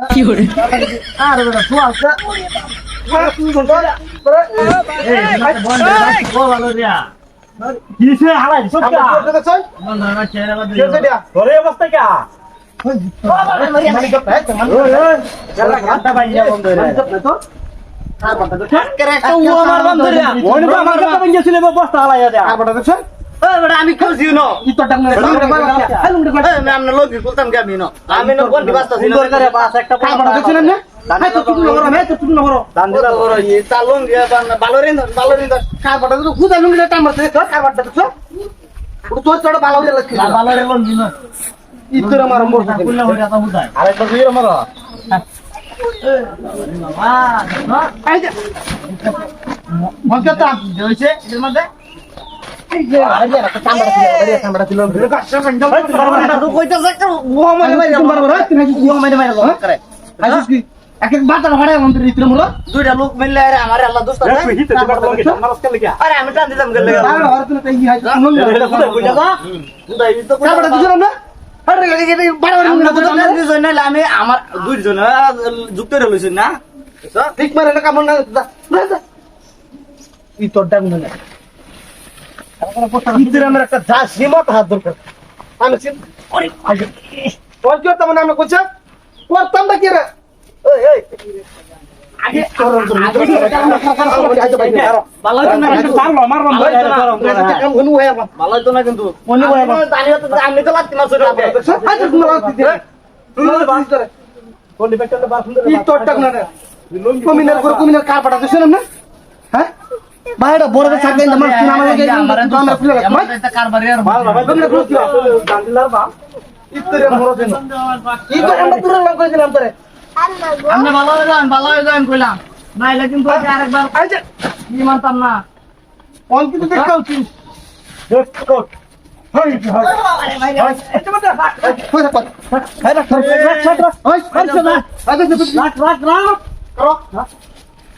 আরে বেটা তুই আসা কিসে হালাই সত্যি তোর এই অবস্থা কে আমি খেলছি ন আমি লোক বলতাম কি আমি ন আমি ন। কোন বাস্তা ছিল চালুন দিয়া বালোরিন বালোরিন কারবাটা তো খুদা লুঙ্গি টাইম আছে কারবাটা তো তো চড় বালো দিয়া লাগছে ইতরে মার মোর আরেকবার দিয়ে মারো এই যে মজা তো হইছে এর মধ্যে দুইটা লোক মিললে আরে আমার আল্লাহ দোস্ত আরে আমি টান দিলাম গেলে আমি আমার দুইজন যুক্ত না। ঠিক মারে কামড় না তোর ডাক ভিতরে আমার একটা যা সীমাত হাত দরকার। আমি তোর কি আমি করতাম না কি রে কমিনার করে কমিনার কার পাঠাতে শুনুন না? বাইরে বড় থাকে না আমার আমার লাগে আমরা খুলে রাখ ভাই কমিনার করে দিও ইতরে মরো দেন ই তো আমরা তুলে লাগ করে দিলাম তোরে আমরা ভালো হয়ে যান ভালো হয়ে যান কইলাম নাইলে কিন্তু আরেকবার যে কি মানতাম না অন কিন্তু দেখতে উচিত